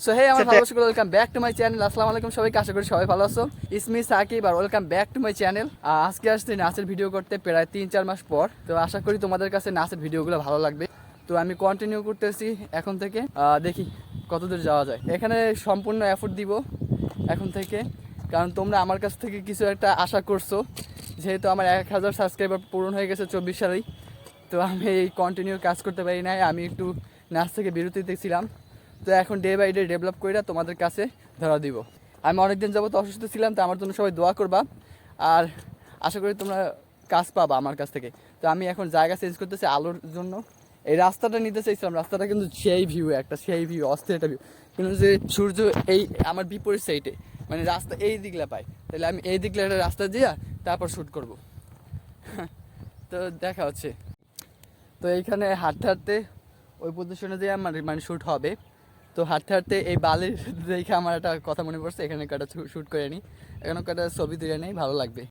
So হে আমার ভালোবাসা welcome back to my channel আসসালামু আলাইকুম সবাইকে আশা করি সবাই ভালো আছো। ইসমি সাকিব আর welcome back to my channel আজকে আসছি নাচের ভিডিও করতে প্রায় তিন চার মাস পর। তো আশা করি তোমাদের কাছে নাচের ভিডিওগুলো ভালো লাগবে। তো আমি কন্টিনিউ করতেছি এখন থেকে। দেখি কতদূর যাওয়া যায়। এখানে সম্পূর্ণ এফোর্ট দিব এখন থেকে। কারণ তোমরা আমার কাছ থেকে কিছু একটা আশা করছ। যেহেতু আমার এক হাজার সাবস্ক্রাইবার পূরণ হয়ে গেছে চব্বিশ সালেই। তো আমি এই কন্টিনিউ কাজ করতে পারি নাই। আমি একটু নাচ থেকে বিরতিতে ছিলাম। তো এখন ডে বাই ডে ডেভেলপ করে তোমাদের কাছে ধরা দিব। আমি অনেকদিন যাবত অসুস্থ ছিলাম, তো আমার জন্য সবাই দোয়া করবা। আর আশা করি তোমরা কাজ পাবা আমার কাছ থেকে। তো আমি এখন জায়গা চেঞ্জ করতেছি আলোর জন্য। এই রাস্তাটা নিতে চাইছিলাম, রাস্তাটা কিন্তু সেই ভিউ একটা সেই ভিউ অস্থির একটা ভিউ কিন্তু যে সূর্য এই আমার বিপরীত সাইডে মানে রাস্তা এই দিকলা পাই তাহলে আমি এই দিকলা একটা রাস্তা দিয়া তারপর শ্যুট করব। তো দেখা হচ্ছে। তো এইখানে হাঁটতে হাঁটতে ওই পজিশনে যে আমার মানে শ্যুট হবে। তো হাঁটতে হাঁটতে এই বালির দেখে আমার একটা কথা মনে পড়ছে, এখানে কটা শ্যুট করে নিই এখানে কটা ছবি তুলে নেই, ভালো লাগবে।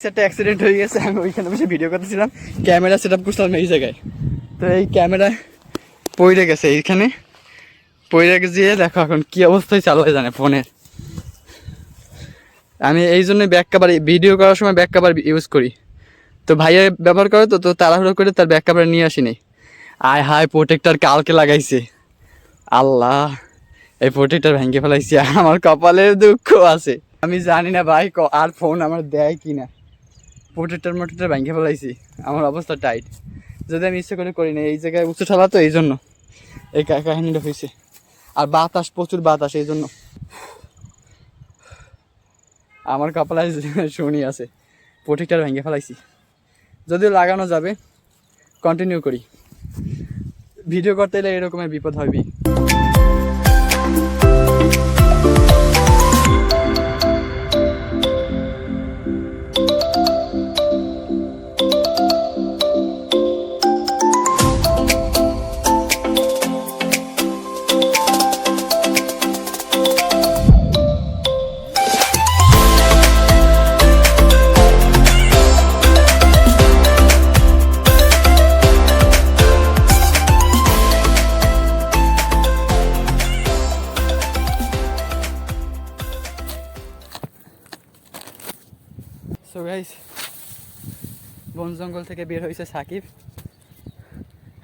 একটা অ্যাক্সিডেন্ট হয়ে গেছে, আমি ওইখানে বসে ভিডিও করতেছিলাম। ক্যামেরা সেট আপ করছিলাম এই জায়গায়। তো এই ক্যামেরা পড়ে গেছে এইখানে। পড়ে গিয়ে দেখো এখন কি অবস্থায় চালায় জানে ফোনের আমি এই জন্য ব্যাক কাভার ভিডিও করার সময় ব্যাক কাভার ইউজ করি। তো ভাইয়া ব্যবহার করে তো তো তাড়াহুড়ো করে তার ব্যাক কাভার নিয়ে আসিনি। আয় হায় প্রোটেক্টার কালকে লাগাইছে। আল্লাহ, এই প্রোটেক্টর ভেঙে ফেলাইছি। আমার কপালে দুঃখ আছে। আমি জানি না ভাই আর ফোন আমার দেয় কি না প্রোটেক্টর মোটেক্টর ভেঙে ফেলাইছি। আমার অবস্থা টাইট যদি আমি ইচ্ছে করে করি না এই জায়গায় উঁচু ঠালা তো এই জন্য এই কাহিনীটা হয়েছে আর বাতাস, প্রচুর বাতাস এই জন্য আমার কপালে শুনি আছে, প্রোটেক্টার ভেঙে ফেলাইছি। যদিও লাগানো যাবে কন্টিনিউ করি। ভিডিও করতে এলে এরকমের বিপদ হবেই সো গাইস বন জঙ্গল থেকে বের হয়েছে সাকিব।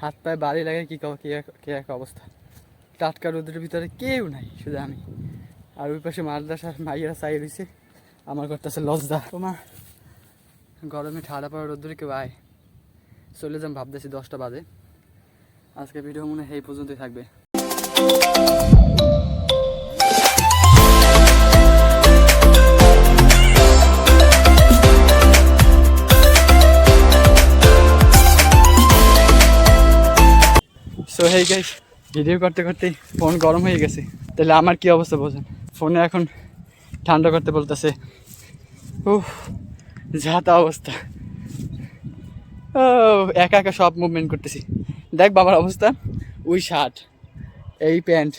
হাত পায়ে বাড়ি লাগে, কি ক- কি এক- অবস্থা। টাটকা রোদের ভিতরে কেউ নাই, শুধু আমি। আর ওই পাশে মাদ্রাসার মাইয়েরা চাই রয়েছে আমার করতেছে লজ্জা তোমার গরমে ঠাড়া পড়া রোদ্দুরে কেউ আয়। চলে যাম, ভাবতেছি দশটা বাজে। আজকে ভিডিও মনে হয় এই পর্যন্তই থাকবে। সো হেই গাইস ভিডিও করতে করতেই ফোন গরম হয়ে গেছে। তাহলে আমার কি অবস্থা বোঝেন ফোনে এখন ঠান্ডা করতে বলতেছে। উফ, যা তা অবস্থা। ও, একা একা সব মুভমেন্ট করতেছি। দেখ বাবার অবস্থা। ওই শার্ট, এই প্যান্ট,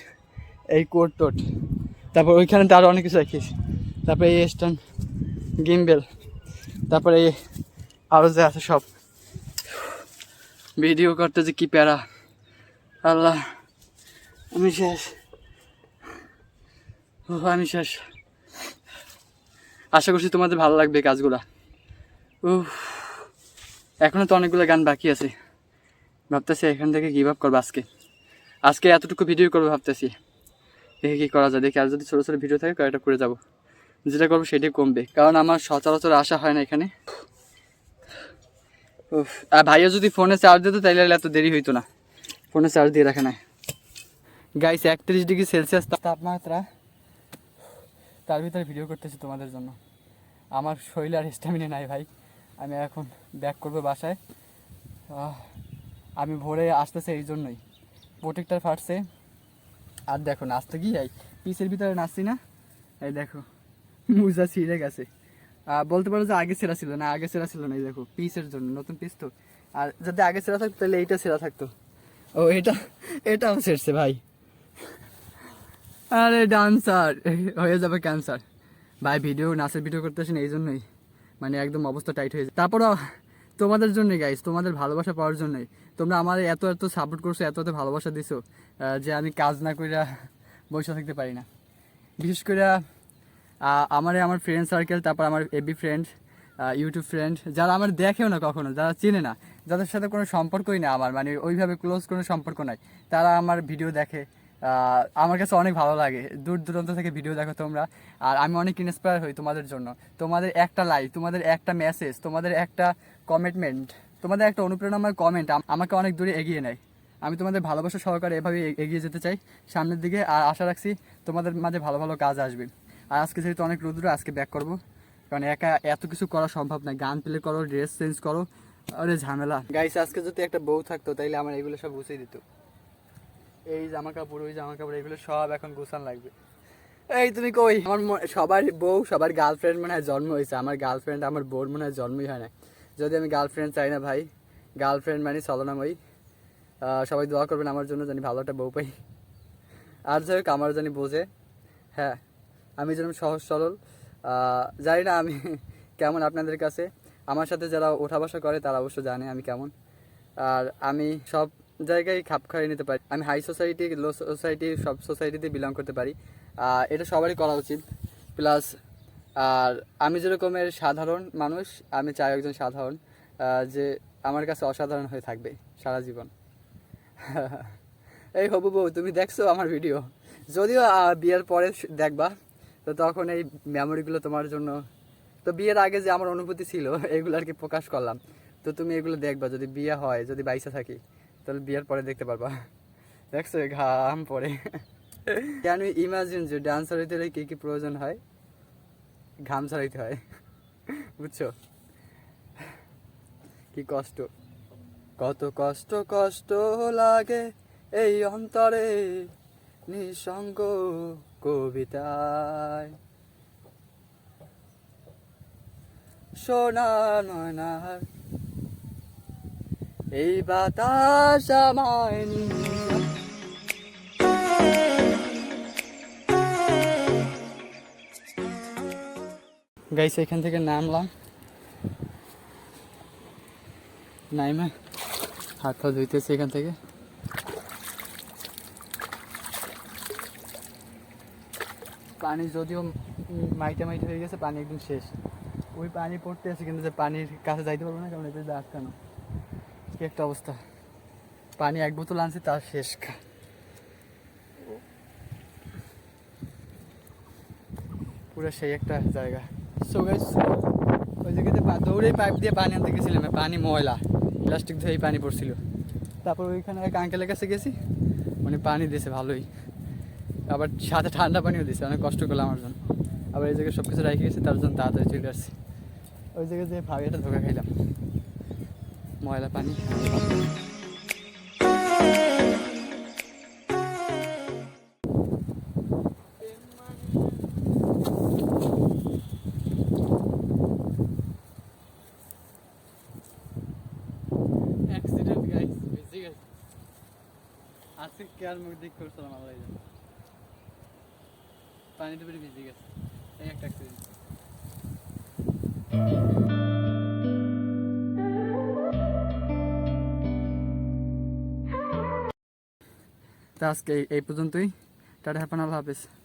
এই কোট টোট। তারপর ওইখানে তো আরও অনেক কিছু রাখিয়েছি তারপরে এই স্ট্যান্ড গিম্বেল তারপরে এই আরও যে আছে সব। ভিডিও করতে যে কী প্যারা। আল্লাহ, আমি শেষ। ও আমি শেষ। আশা করছি তোমাদের ভালো লাগবে কাজগুলা। উফ, এখনও তো অনেকগুলো গান বাকি আছে। ভাবতেছি এখান থেকে গিভ আপ করব আজকে। আজকে এতটুকু ভিডিও করব ভাবতেছি। দেখে কী করা যায়। দেখি, আর যদি ছোটো ছোটো ভিডিও থাকে, কয়েকটা করে যাব। যেটা করব সেটাই কমবে। কারণ আমার সচরাচর আসা হয় না এখানে। আর ভাইয়া যদি ফোনে চার্জ দিত আর এত দেরি হইতো না। ফোনে চার্জ দিয়ে রাখে না গাইস একত্রিশ ডিগ্রি সেলসিয়াস তাপমাত্রা তার ভিতরে ভিডিও করতেছি তোমাদের জন্য। আমার শরীরে আর স্ট্যামিনা নাই ভাই। আমি এখন ব্যাক করব বাসায়। আমি ভোরে আসতেছে এই জন্যই। প্রোটেক্টার ফাটছে। আর দেখো, নাচতে কি যাই পিসের ভিতরে নাচছি না। এই দেখো, মুজা ছিঁড়ে গেছে। বলতে পারো যে আগে সেরা ছিল না, আগে সেরা ছিল না, এই দেখো, পিসের জন্য, নতুন পিস তো। আর যদি আগে সেরা থাকতো, তাহলে এইটা সেরা থাকতো। ও, এটা এটাও সেরছে ভাই। আরে ডান্সার, হয়ে যাবে ক্যান্সার। ভাই, ভিডিও, নাচের ভিডিও করতেছেন এই জন্যই মানে একদম অবস্থা টাইট হয়ে যায়। তারপরও তোমাদের জন্যই গাইস তোমাদের ভালোবাসা পাওয়ার জন্যই। তোমরা আমার এত এত সাপোর্ট করছ, এত এত ভালোবাসা দিছো যে আমি কাজ না কইরা বসে থাকতে পারি না। বিশেষ করে আমার আমার ফ্রেন্ড সার্কেল তারপর আমার এবি ফ্রেন্ড ইউটিউব ফ্রেন্ড যারা আমার দেখেও না কখনো, যারা চেনে না যাদের সাথে কোনো সম্পর্কই না আমার মানে ওইভাবে ক্লোজ কোনো সম্পর্ক নাই। তারা আমার ভিডিও দেখে আমার কাছে অনেক ভালো লাগে। দূর দূরান্ত থেকে ভিডিও দেখো তোমরা। আর আমি অনেক ইন্সপায়ার হই তোমাদের জন্য। তোমাদের একটা লাইক তোমাদের একটা মেসেজ তোমাদের একটা কমিটমেন্ট তোমাদের একটা অনুপ্রেরণাময় কমেন্ট আমাকে অনেক দূরে এগিয়ে নেয়। আমি তোমাদের ভালোবাসা সহকারে এভাবে এগিয়ে যেতে চাই সামনের দিকে। আর আশা রাখছি তোমাদের মাঝে ভালো ভালো কাজ আসবে। আর আজকে যেহেতু অনেক রোদ্র, আজকে ব্যাক করব। কারণ একা এত কিছু করা সম্ভব না গান প্লে করো ড্রেস চেঞ্জ করো। আরে ঝামেলা। গাইস আজকে যদি একটা বউ থাকতো তাইলে আমার এগুলো সব গুছিয়ে দিত। এই জামা কাপড় ওই জামা কাপড় এগুলো সব এখন গুছান লাগবে। এই তুমি কই? আমার সবার বউ সবার গার্লফ্রেন্ড মনে হয় জন্ম হয়েছে। আমার গার্লফ্রেন্ড আমার বউর মনে হয় জন্মই হয় না যদি আমি গার্লফ্রেন্ড চাই না ভাই গার্লফ্রেন্ড মানে আহ, সবাই দোয়া করবেন আমার জন্য জানি ভালো একটা বউ পাই। আর যাই হোক আমার জানি বোঝে। হ্যাঁ আমি যেরকম সহজ সরল। জানি না আমি কেমন আপনাদের কাছে। আমার সাথে যারা ওঠা বসা করে, তারা অবশ্য জানে আমি কেমন। আর আমি সব জায়গায় খাপ খাইয়ে নিতে পারি। আমি হাই সোসাইটি লো সোসাইটি সব সোসাইটিতে বিলং করতে পারি। এটা সবারই করা উচিত। প্লাস আর আমি যেরকমের সাধারণ মানুষ, আমি চাই একজন সাধারণ যে আমার কাছে অসাধারণ হয়ে থাকবে সারা জীবন। এই হবু বউ, তুমি দেখছ আমার ভিডিও যদিও বিয়ের পরে দেখবা, তো তখন এই মেমোরিগুলো তোমার জন্য তো বিয়ের আগে যে আমার অনুভূতি ছিল, এগুলো আর কি প্রকাশ করলাম। তো তুমি এগুলো দেখবা, যদি বিয়ে হয়, যদি বাইসে থাকি, তাহলে বিয়ের পরে দেখতে পারবা। দেখছ ঘাম পরে ইউ ইমাজিন যে ডান্সার হইতে হলে কী কী প্রয়োজন হয়? ঘাম ছাড়াইতে হয়। বুঝছ? কি কষ্ট। কত কষ্ট কষ্ট লাগে এই অন্তরে, নিঃসঙ্গ কবিতায়। সোনা ময়নার এই বাতাস গাইস এখান থেকে নামলাম। নাইমা, হাত পা ধুইতেছে এখান থেকে। পানি যদিও মাইটে মাইটে হয়ে গেছে, পানি একদম শেষ। ওই পানি পড়তে আছে, কিন্তু যে পানির কাছে যাইতে পারব না, কারণ দিয়ে আটকানো। কি একটা অবস্থা। পানি এক বোতল আনছি তার শেষ খা পুরো সেই একটা জায়গা। সো গাইস ওই জায়গাতে দৌড়েই পাইপ দিয়ে পানি আনতে গেছিলাম পানি ময়লা। প্লাস্টিক ধরেই পানি পড়ছিল। তারপর ওইখানে এক আঙ্কেলের কাছে গেছি, উনি পানি দিয়েছে ভালোই। আবার সাথে ঠান্ডা পানিও দিয়েছে, অনেক কষ্ট করলাম আমার জন্য। আবার এই জায়গায় সব কিছু রেখে গেছি, তার জন্য তাড়াতাড়ি চলে আসছি। ওই জায়গায় যে ভাবি একটা ধোকা খাইলাম। ময়লা, পানি। আজকে কেয়ার মুখ দিক করছিলাম আল্লাহ পানিতে বেড়ে ভিজে গেছে এই একটা অ্যাক্সিডেন্ট আজকে এই- পর্যন্তই। টাটা হ্যাপান আল্লাহ হাফেজ।